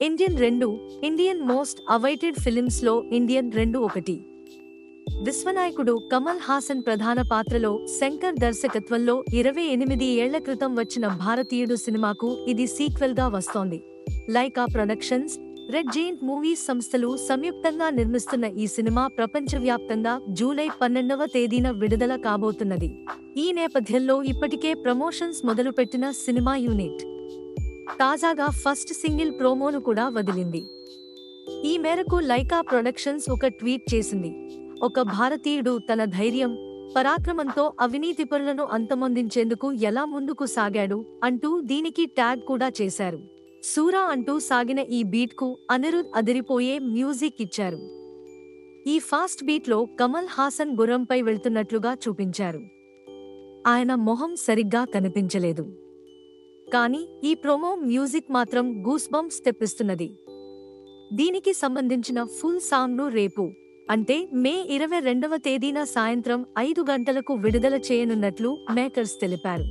Indian రెండు Indian most awaited ఫిలిమ్స్లో Indian రెండు ఒకటి. విశ్వనాయకుడు కమల్ హాసన్ ప్రధాన పాత్రలో శంకర్ దర్శకత్వంలో ఇరవై ఎనిమిది ఏళ్ళ క్రితం వచ్చిన భారతీయుడు సినిమాకు ఇది సీక్వెల్గా వస్తోంది. Lyca productions red giant movies సంస్థలు సంయుక్తంగా నిర్మిస్తున్న ఈ సినిమా ప్రపంచవ్యాప్తంగా జూలై పన్నెండవ తేదీన విడుదల కాబోతున్నది. ఈ నేపథ్యంలో ఇప్పటికే ప్రమోషన్స్ మొదలుపెట్టిన సినిమా యూనిట్. తాజాగా ఫస్ట్ సింగిల్ ప్రోమోను కూడా వదిలింది. ఈ మేరకు లైకా ప్రొడక్షన్స్ ఒక ట్వీట్ చేసింది. ఒక భారతీయుడు తన ధైర్యం పరాక్రమంతో అవినీతిపరులను అంతమొందించేందుకు ఎలా ముందుకు సాగాడు అంటూ దీనికి ట్యాగ్ కూడా చేశారు. సూరా అంటూ సాగిన ఈ బీట్కు అనిరుద్ అదిరిపోయే మ్యూజిక్ ఇచ్చారు. ఈ ఫాస్ట్ బీట్లో కమల్ హాసన్ గుర్రంపై వెళ్తున్నట్లుగా చూపించారు. ఆయన మొహం సరిగ్గా కనిపించలేదు. కానీ ఈ ప్రోమో మ్యూజిక్ మాత్రం గూస్ బంప్స్ తెప్పిస్తున్నది. దీనికి సంబంధించిన ఫుల్ సాంగ్ను రేపు అంటే మే ఇరవై రెండవ తేదీన సాయంత్రం ఐదు గంటలకు విడుదల చేయనున్నట్లు మేకర్స్ తెలిపారు.